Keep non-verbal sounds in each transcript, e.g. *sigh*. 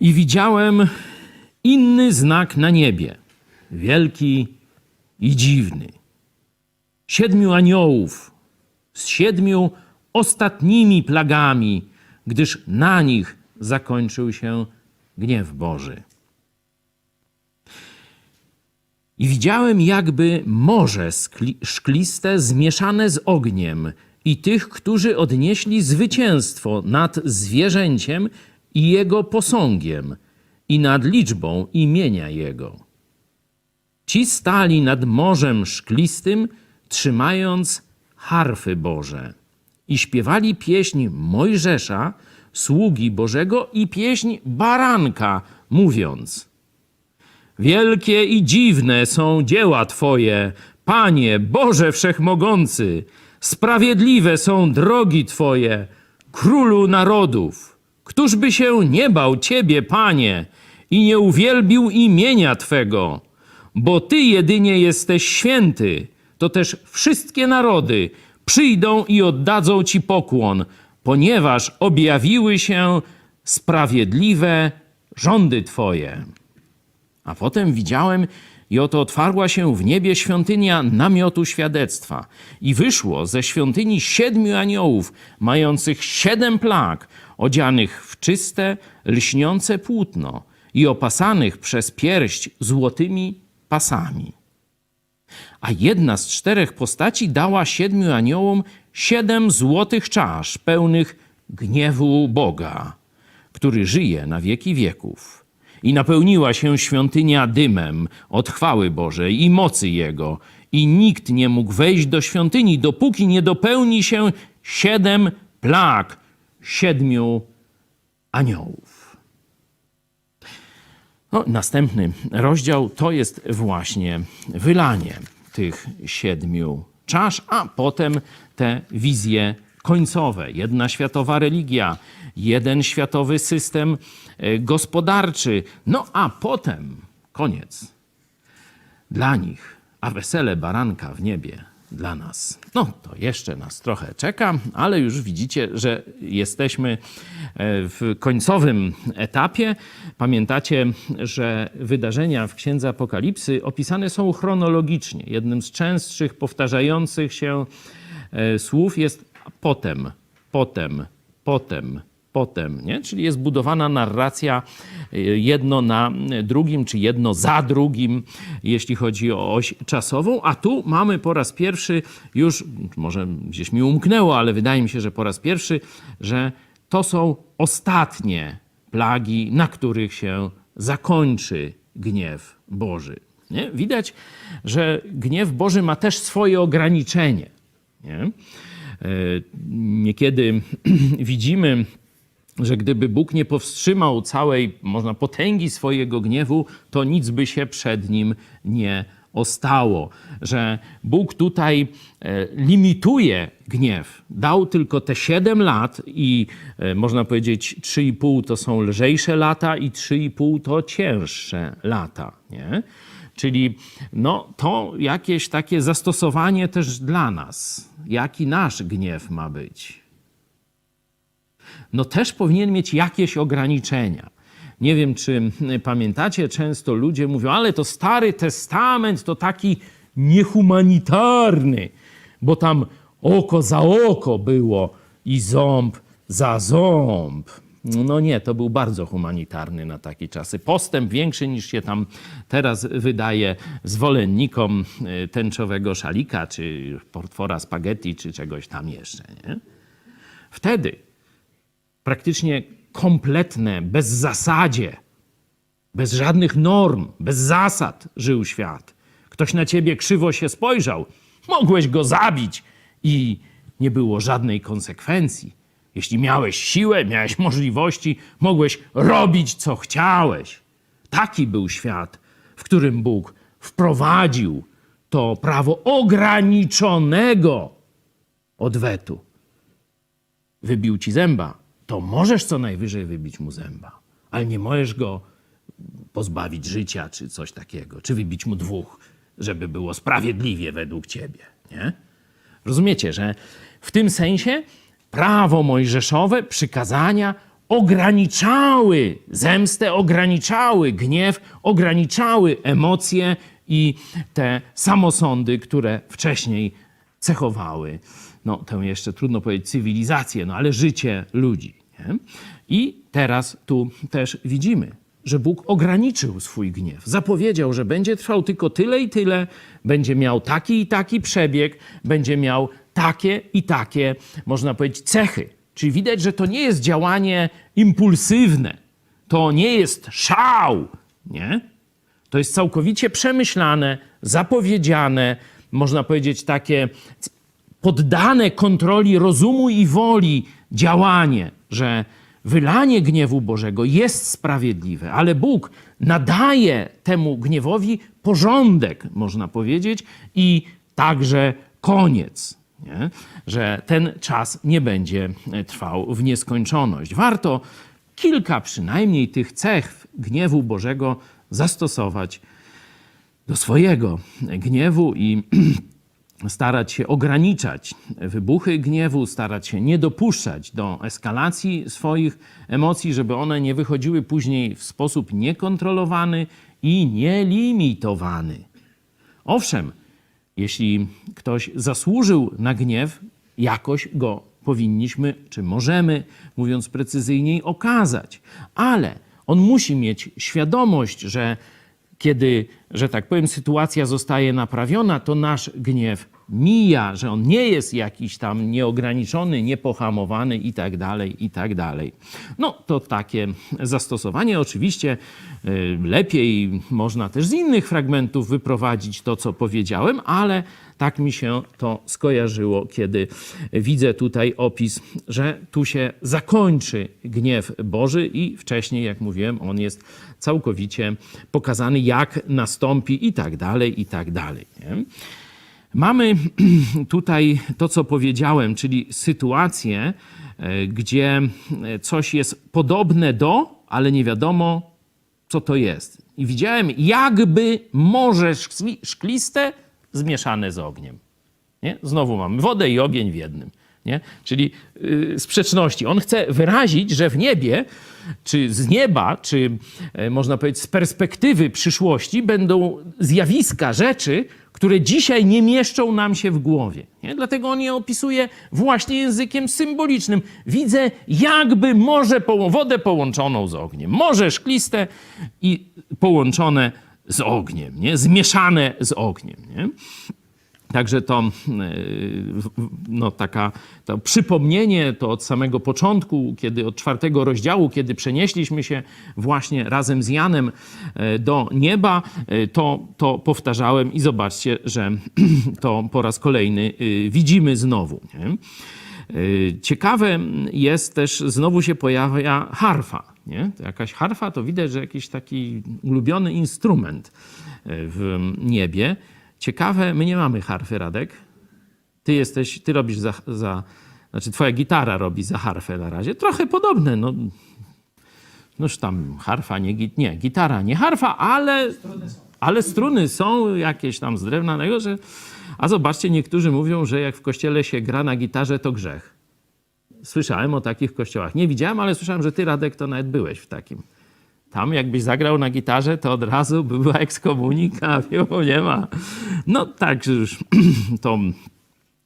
I widziałem inny znak na niebie, wielki i dziwny. Siedmiu aniołów z siedmiu ostatnimi plagami, gdyż na nich zakończył się gniew Boży. I widziałem jakby morze szkliste zmieszane z ogniem i tych, którzy odnieśli zwycięstwo nad zwierzęciem i jego posągiem i nad liczbą imienia jego. Ci stali nad morzem szklistym, trzymając harfy Boże i śpiewali pieśń Mojżesza, sługi Bożego i pieśń Baranka, mówiąc – Wielkie i dziwne są dzieła Twoje, Panie, Boże Wszechmogący. Sprawiedliwe są drogi Twoje, Królu narodów. Któż by się nie bał Ciebie, Panie, i nie uwielbił imienia Twego? Bo Ty jedynie jesteś święty, to też wszystkie narody przyjdą i oddadzą Ci pokłon, ponieważ objawiły się sprawiedliwe rządy Twoje. A potem widziałem, i oto otwarła się w niebie świątynia namiotu świadectwa. I wyszło ze świątyni siedmiu aniołów, mających siedem plag, odzianych w czyste, lśniące płótno i opasanych przez pierść złotymi pasami. A jedna z czterech postaci dała siedmiu aniołom siedem złotych czasz pełnych gniewu Boga, który żyje na wieki wieków. I napełniła się świątynia dymem od chwały Bożej i mocy Jego. I nikt nie mógł wejść do świątyni, dopóki nie dopełni się siedem plag siedmiu aniołów. No, następny rozdział to jest właśnie wylanie tych siedmiu czasz, a potem te wizje końcowe. Jedna światowa religia, jeden światowy system e, gospodarczy. No a potem koniec. Dla nich, a wesele baranka w niebie dla nas. No to jeszcze nas trochę czeka, ale już widzicie, że jesteśmy e, w końcowym etapie. Pamiętacie, że wydarzenia w Księdze Apokalipsy opisane są chronologicznie. Jednym z częstszych powtarzających się e, słów jest potem, potem, potem, potem, nie? Czyli jest budowana narracja y, jedno na drugim, czy jedno za drugim, jeśli chodzi o oś czasową, a tu mamy po raz pierwszy już, może gdzieś mi umknęło, ale wydaje mi się, że po raz pierwszy, że to są ostatnie plagi, na których się zakończy gniew Boży. Nie? Widać, że gniew Boży ma też swoje ograniczenie. Nie? Niekiedy *clears throat* widzimy, że gdyby Bóg nie powstrzymał całej, można potęgi swojego gniewu, to nic by się przed nim nie ostało. Że Bóg tutaj e, limituje gniew. Dał tylko te 7 lat i e, można powiedzieć 3,5 to są lżejsze lata i 3,5 to cięższe lata. Nie? Czyli no, to jakieś takie zastosowanie też dla nas. Jaki nasz gniew ma być? No też powinien mieć jakieś ograniczenia. Nie wiem, czy pamiętacie, często ludzie mówią, ale to Stary Testament to taki niehumanitarny, bo tam oko za oko było i ząb za ząb. No nie, to był bardzo humanitarny na takie czasy. Postęp większy niż się tam teraz wydaje zwolennikom y, tęczowego szalika, czy portfora spaghetti, czy czegoś tam jeszcze. Nie? Wtedy praktycznie kompletne, bez zasadzie, bez żadnych norm, bez zasad żył świat. Ktoś na ciebie krzywo się spojrzał, mogłeś go zabić i nie było żadnej konsekwencji. Jeśli miałeś siłę, miałeś możliwości, mogłeś robić co chciałeś. Taki był świat, w którym Bóg wprowadził to prawo ograniczonego odwetu. Wybił ci zęba, to możesz co najwyżej wybić mu zęba, ale nie możesz go pozbawić życia czy coś takiego, czy wybić mu dwóch, żeby było sprawiedliwie według ciebie. Nie? Rozumiecie, że w tym sensie prawo mojżeszowe, przykazania ograniczały zemstę, ograniczały gniew, ograniczały emocje i te samosądy, które wcześniej cechowały, no tę jeszcze trudno powiedzieć cywilizację, no ale życie ludzi. Nie? I teraz tu też widzimy, że Bóg ograniczył swój gniew. Zapowiedział, że będzie trwał tylko tyle i tyle, będzie miał taki i taki przebieg, będzie miał takie i takie, można powiedzieć, cechy. Czyli widać, że to nie jest działanie impulsywne, to nie jest szał, nie? To jest całkowicie przemyślane, zapowiedziane, można powiedzieć takie poddane kontroli rozumu i woli działanie, że wylanie gniewu Bożego jest sprawiedliwe, ale Bóg nadaje temu gniewowi porządek, można powiedzieć, i także koniec. Nie? Że ten czas nie będzie trwał w nieskończoność. Warto kilka przynajmniej tych cech gniewu Bożego zastosować do swojego gniewu i *clears throat* starać się ograniczać wybuchy gniewu, starać się nie dopuszczać do eskalacji swoich emocji, żeby one nie wychodziły później w sposób niekontrolowany i nielimitowany. Owszem, jeśli ktoś zasłużył na gniew, jakoś go powinniśmy, czy możemy, mówiąc precyzyjniej, okazać. Ale on musi mieć świadomość, że kiedy, że tak powiem, sytuacja zostaje naprawiona, to nasz gniew mija, że on nie jest jakiś tam nieograniczony, niepohamowany i tak dalej, i tak dalej. No to takie zastosowanie. Oczywiście y, lepiej można też z innych fragmentów wyprowadzić to, co powiedziałem, ale tak mi się to skojarzyło, kiedy widzę tutaj opis, że tu się zakończy gniew Boży i wcześniej, jak mówiłem, on jest całkowicie pokazany, jak nastąpi i tak dalej, i tak dalej. Nie? Mamy *clears throat* tutaj to, co powiedziałem, czyli sytuację, e, gdzie coś jest podobne do, ale nie wiadomo, co to jest. I widziałem jakby morze szkli- szkliste zmieszane z ogniem. Nie? Znowu mamy wodę i ogień w jednym. Nie? Czyli yy, sprzeczności. On chce wyrazić, że w niebie, czy z nieba, czy e, można powiedzieć z perspektywy przyszłości, będą zjawiska, rzeczy, które dzisiaj nie mieszczą nam się w głowie. Nie? Dlatego on je opisuje właśnie językiem symbolicznym. Widzę jakby morze, poło- wodę połączoną z ogniem. Morze szkliste i połączone z ogniem, nie? zmieszane z ogniem. Nie? Także to, no, taka, to przypomnienie to od samego początku, kiedy od czwartego rozdziału, kiedy przenieśliśmy się właśnie razem z Janem e, do nieba, e, to, to powtarzałem i zobaczcie, że *clears throat* to po raz kolejny widzimy znowu. Nie? Y, Ciekawe jest też, znowu się pojawia harfa. Nie? Jakaś harfa to widać, że jakiś taki ulubiony instrument y, w niebie. Ciekawe, my nie mamy harfy, Radek. Ty jesteś, ty robisz za, za znaczy twoja gitara robi za harfę na razie. Trochę podobne, no. Noż tam harfa, nie, nie gitara, nie harfa, ale, ale struny są jakieś tam z drewna, najgorsze. A zobaczcie, niektórzy mówią, że jak w kościele się gra na gitarze, to grzech. Słyszałem o takich kościołach. Nie widziałem, ale słyszałem, że ty, Radek, to nawet byłeś w takim. Tam jakbyś zagrał na gitarze, to od razu by była ekskomunika, bo *laughs* nie ma. No tak, że już *clears throat* to,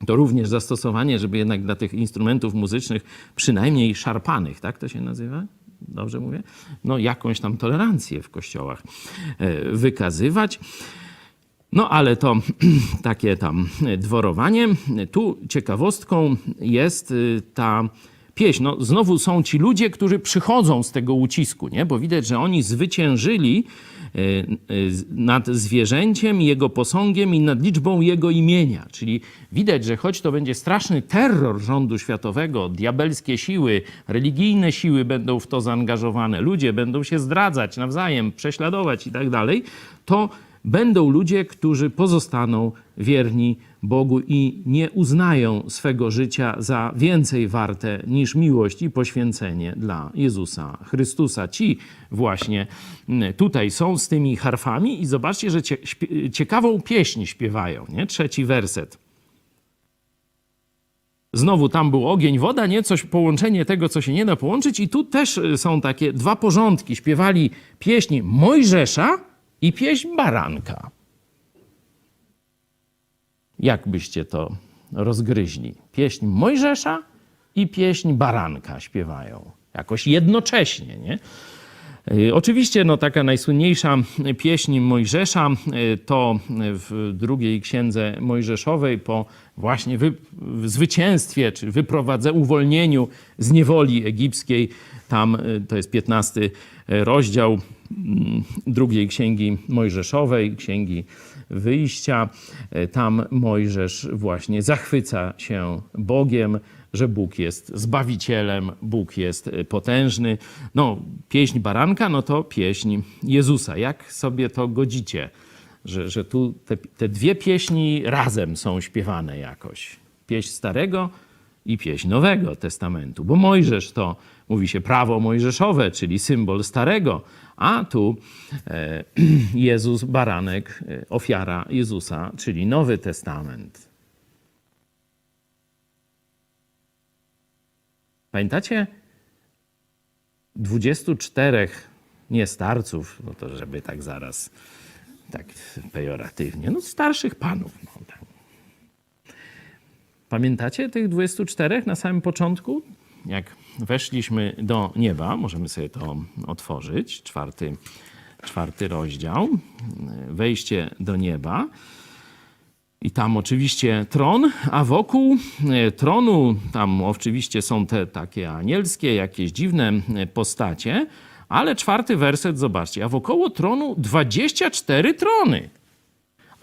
to również zastosowanie, żeby jednak dla tych instrumentów muzycznych, przynajmniej szarpanych, tak to się nazywa? Dobrze mówię? No jakąś tam tolerancję w kościołach e, wykazywać. No ale to *clears throat* takie tam dworowanie. Tu ciekawostką jest y, ta pieśń. No, znowu są ci ludzie, którzy przychodzą z tego ucisku, nie? bo widać, że oni zwyciężyli y, y, nad zwierzęciem, jego posągiem i nad liczbą jego imienia. Czyli widać, że choć to będzie straszny terror rządu światowego, diabelskie siły, religijne siły będą w to zaangażowane, ludzie będą się zdradzać nawzajem, prześladować i tak dalej, to będą ludzie, którzy pozostaną wierni Bogu i nie uznają swego życia za więcej warte niż miłość i poświęcenie dla Jezusa Chrystusa. Ci właśnie tutaj są z tymi harfami i zobaczcie, że ciekawą pieśń śpiewają. Nie? Trzeci werset. Znowu tam był ogień, woda, nie? Coś, połączenie tego, co się nie da połączyć. I tu też y, są takie dwa porządki. Śpiewali pieśń Mojżesza i pieśń Baranka. Jak byście to rozgryźli? Pieśń Mojżesza i pieśń Baranka śpiewają. Jakoś jednocześnie, nie? Y, Oczywiście no, taka najsłynniejsza pieśń Mojżesza y, to w drugiej księdze Mojżeszowej po właśnie wy, zwycięstwie czy wyprowadze, uwolnieniu z niewoli egipskiej. Tam y, to jest 15 rozdział mm, drugiej księgi Mojżeszowej, księgi wyjścia. Tam Mojżesz właśnie zachwyca się Bogiem, że Bóg jest zbawicielem, Bóg jest potężny. No, pieśń baranka, no to pieśń Jezusa. Jak sobie to godzicie, że, że tu te, te dwie pieśni razem są śpiewane jakoś? Pieśń Starego i pieśń Nowego Testamentu, bo Mojżesz to mówi się prawo mojżeszowe, czyli symbol Starego, a tu e, *clears throat* Jezus, baranek, e, ofiara Jezusa, czyli Nowy Testament. Pamiętacie 24 nie starców, no to żeby tak zaraz, tak pejoratywnie, no starszych panów. No, tak. Pamiętacie tych 24 na samym początku? Jak weszliśmy do nieba, możemy sobie to otworzyć, czwarty, czwarty rozdział, wejście do nieba. I tam oczywiście tron, a wokół e, tronu tam oczywiście są te takie anielskie, jakieś dziwne e, postacie, ale czwarty werset, zobaczcie, a wokoło tronu 24 trony.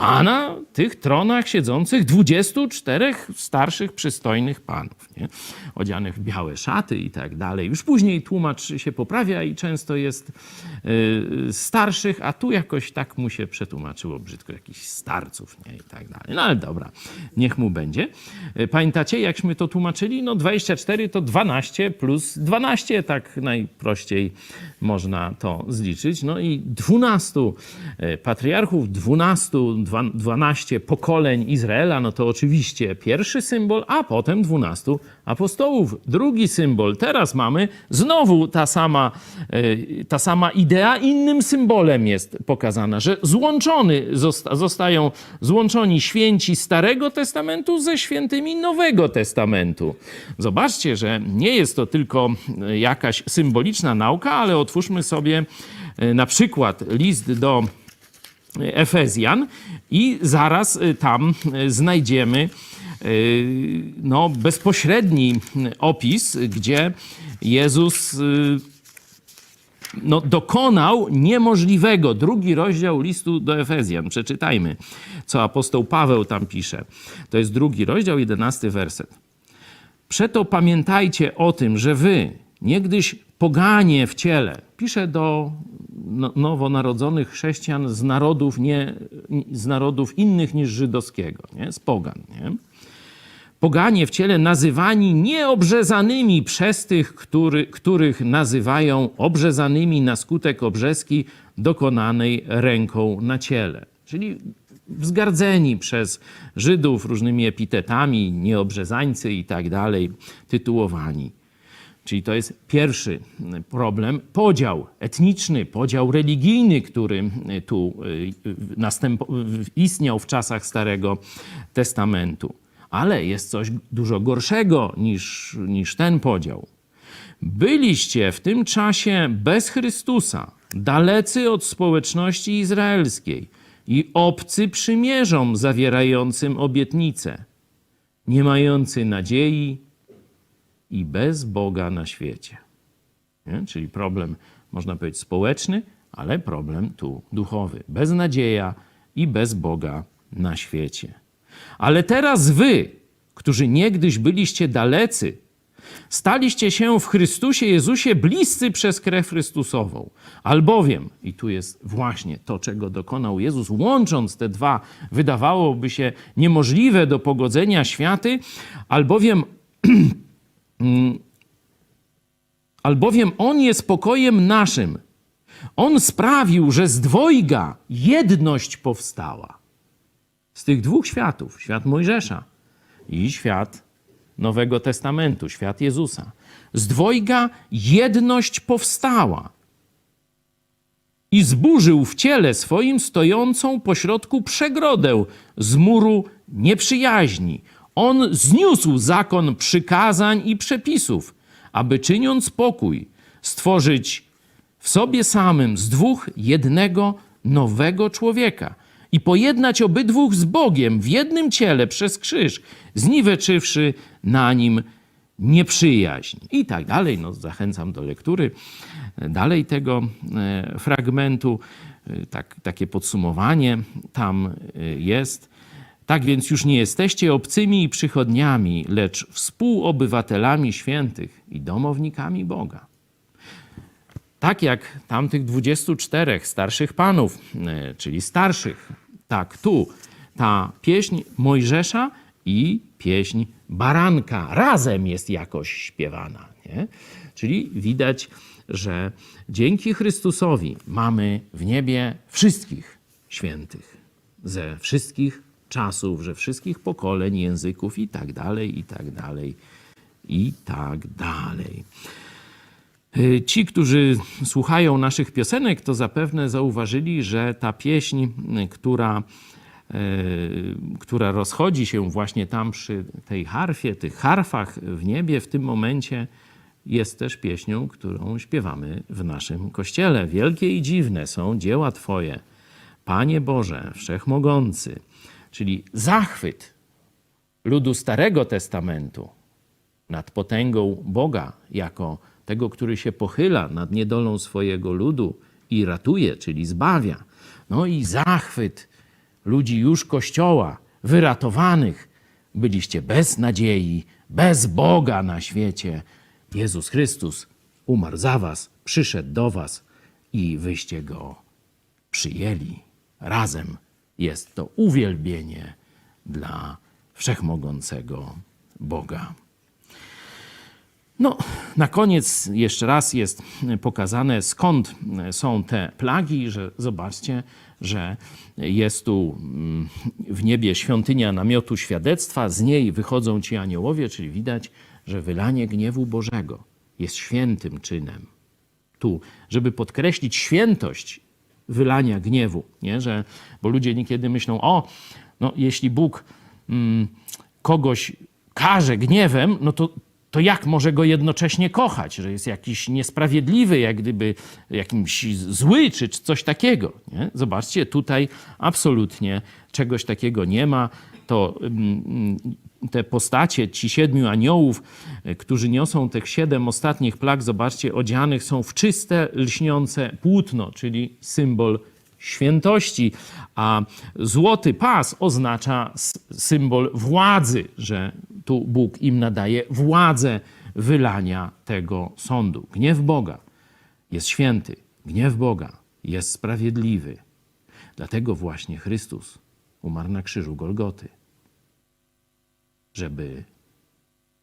A na tych tronach siedzących 24 starszych, przystojnych panów, nie? odzianych w białe szaty i tak dalej. Już później tłumacz się poprawia i często jest y, starszych, a tu jakoś tak mu się przetłumaczyło brzydko, jakichś starców nie? i tak dalej. No ale dobra, niech mu będzie. Y, Pamiętacie, jakśmy to tłumaczyli? No 24 to 12 plus 12, tak najprościej można to zliczyć. No i 12 y, patriarchów, 12 dwa- 12 pokoleń Izraela, no to oczywiście pierwszy symbol, a potem 12 apostołów, drugi symbol. Teraz mamy znowu ta sama, e, ta sama idea, innym symbolem jest pokazana, że złączony zosta- zostają złączoni święci Starego Testamentu ze świętymi Nowego Testamentu. Zobaczcie, że nie jest to tylko e, jakaś symboliczna nauka, ale otwórzmy sobie e, na przykład list do Efezjan i zaraz y, tam y, znajdziemy y, no, bezpośredni opis, gdzie Jezus no, dokonał niemożliwego. Drugi rozdział listu do Efezjan. Przeczytajmy, co apostoł Paweł tam pisze. To jest drugi rozdział, jedenasty werset. Przeto pamiętajcie o tym, że wy, niegdyś poganie w ciele, pisze do no- nowonarodzonych chrześcijan z narodów, nie, z narodów innych niż żydowskiego, nie? z pogan. Nie? Poganie w ciele nazywani nieobrzezanymi przez tych, który, których nazywają obrzezanymi na skutek obrzeski dokonanej ręką na ciele. Czyli wzgardzeni przez Żydów różnymi epitetami, nieobrzezańcy i tak dalej, tytułowani. Czyli to jest pierwszy problem, podział etniczny, podział religijny, który tu y, istniał w czasach Starego Testamentu. Ale jest coś dużo gorszego niż, niż ten podział. Byliście w tym czasie bez Chrystusa, dalecy od społeczności izraelskiej i obcy przymierzom zawierającym obietnice, nie mający nadziei i bez Boga na świecie. Nie? Czyli problem, można powiedzieć, społeczny, ale problem tu duchowy. Beznadzieja i bez Boga na świecie. Ale teraz wy, którzy niegdyś byliście dalecy, staliście się w Chrystusie Jezusie bliscy przez krew Chrystusową. Albowiem, i tu jest właśnie to, czego dokonał Jezus, łącząc te dwa, wydawałoby się niemożliwe do pogodzenia światy, albowiem *clears throat* albowiem On jest pokojem naszym. On sprawił, że z dwojga jedność powstała. Z tych dwóch światów, świat Mojżesza i świat Nowego Testamentu, świat Jezusa. Z dwojga jedność powstała i zburzył w ciele swoim stojącą pośrodku przegrodę z muru nieprzyjaźni. On zniósł zakon przykazań i przepisów, aby czyniąc pokój, stworzyć w sobie samym z dwóch jednego nowego człowieka i pojednać obydwóch z Bogiem w jednym ciele przez krzyż, zniweczywszy na nim nieprzyjaźń. I tak dalej. No, zachęcam do lektury dalej tego e, fragmentu. E, Tak, takie podsumowanie tam e, jest. Tak więc już nie jesteście obcymi i przychodniami, lecz współobywatelami świętych i domownikami Boga. Tak jak tamtych 24 starszych panów, e, czyli starszych, tak tu ta pieśń Mojżesza i pieśń Baranka razem jest jakoś śpiewana. Nie? Czyli widać, że dzięki Chrystusowi mamy w niebie wszystkich świętych ze wszystkich czasów, ze wszystkich pokoleń, języków i tak dalej, i tak dalej, i tak dalej. Y, Ci, którzy słuchają naszych piosenek, to zapewne zauważyli, że ta pieśń, y, która, y, która rozchodzi się właśnie tam przy tej harfie, tych harfach w niebie, w tym momencie jest też pieśnią, którą śpiewamy w naszym kościele. Wielkie i dziwne są dzieła Twoje, Panie Boże, Wszechmogący, czyli zachwyt ludu Starego Testamentu nad potęgą Boga jako tego, który się pochyla nad niedolą swojego ludu i ratuje, czyli zbawia. No i zachwyt ludzi już Kościoła, wyratowanych. Byliście bez nadziei, bez Boga na świecie. Jezus Chrystus umarł za was, przyszedł do was i wyście Go przyjęli. Razem jest to uwielbienie dla wszechmogącego Boga. No, na koniec jeszcze raz jest pokazane, skąd są te plagi, że zobaczcie, że jest tu mm, w niebie świątynia namiotu świadectwa, z niej wychodzą ci aniołowie, czyli widać, że wylanie gniewu Bożego jest świętym czynem. Tu, żeby podkreślić świętość wylania gniewu, nie? Że, bo ludzie niekiedy myślą, o, no jeśli Bóg mm, kogoś karze gniewem, no to, to jak może go jednocześnie kochać? Że jest jakiś niesprawiedliwy, jak gdyby jakimś zły, czy coś takiego. Nie? Zobaczcie, tutaj absolutnie czegoś takiego nie ma. To mm, te postacie, ci siedmiu aniołów, e, którzy niosą tych siedem ostatnich plag, zobaczcie, odzianych są w czyste, lśniące płótno, czyli symbol świętości, a złoty pas oznacza symbol władzy, że tu Bóg im nadaje władzę wylania tego sądu. Gniew Boga jest święty, gniew Boga jest sprawiedliwy. Dlatego właśnie Chrystus umarł na krzyżu Golgoty, żeby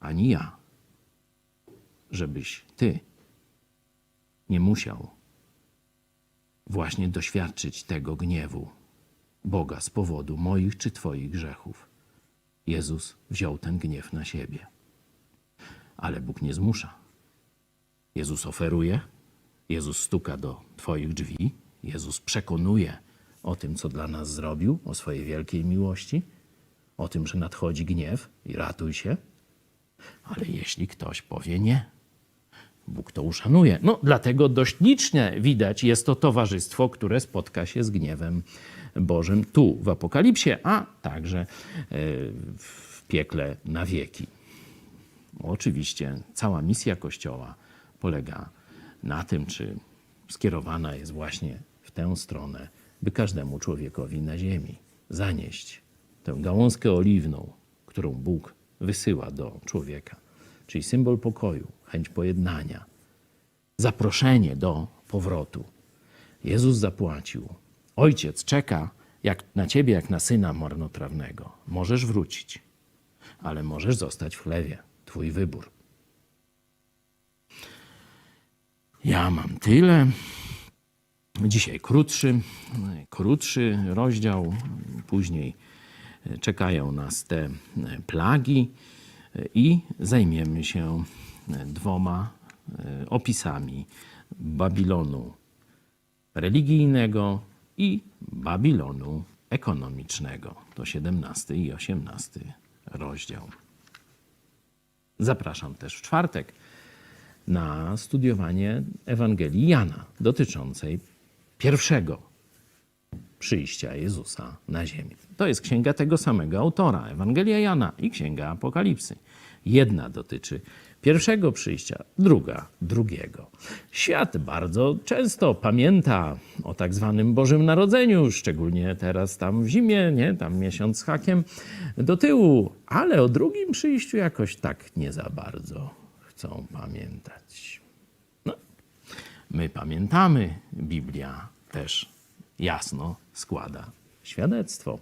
ani ja, żebyś ty nie musiał właśnie doświadczyć tego gniewu Boga z powodu moich czy Twoich grzechów. Jezus wziął ten gniew na siebie. Ale Bóg nie zmusza. Jezus oferuje, Jezus stuka do Twoich drzwi, Jezus przekonuje o tym, co dla nas zrobił, o swojej wielkiej miłości, o tym, że nadchodzi gniew i ratuj się. Ale jeśli ktoś powie nie, Bóg to uszanuje. No, dlatego dość liczne widać jest to towarzystwo, które spotka się z gniewem Bożym tu w Apokalipsie, a także e, w piekle na wieki. Oczywiście cała misja Kościoła polega na tym, czy skierowana jest właśnie w tę stronę, by każdemu człowiekowi na ziemi zanieść tę gałązkę oliwną, którą Bóg wysyła do człowieka, czyli symbol pokoju, chęć pojednania, zaproszenie do powrotu. Jezus zapłacił. Ojciec czeka jak na ciebie, jak na syna marnotrawnego. Możesz wrócić, ale możesz zostać w chlewie. Twój wybór. Ja mam tyle. Dzisiaj krótszy, krótszy rozdział. Później czekają nas te plagi. i zajmiemy się dwoma e, opisami Babilonu religijnego i Babilonu ekonomicznego. To 17 i 18 rozdział. Zapraszam też w czwartek na studiowanie Ewangelii Jana dotyczącej pierwszego przyjścia Jezusa na ziemię. To jest księga tego samego autora, Ewangelia Jana i księga Apokalipsy. Jedna dotyczy pierwszego przyjścia, druga drugiego. Świat bardzo często pamięta o tak zwanym Bożym Narodzeniu, szczególnie teraz tam w zimie, nie? tam miesiąc z hakiem do tyłu, ale o drugim przyjściu jakoś tak nie za bardzo chcą pamiętać. No, my pamiętamy, Biblia też jasno składa świadectwo.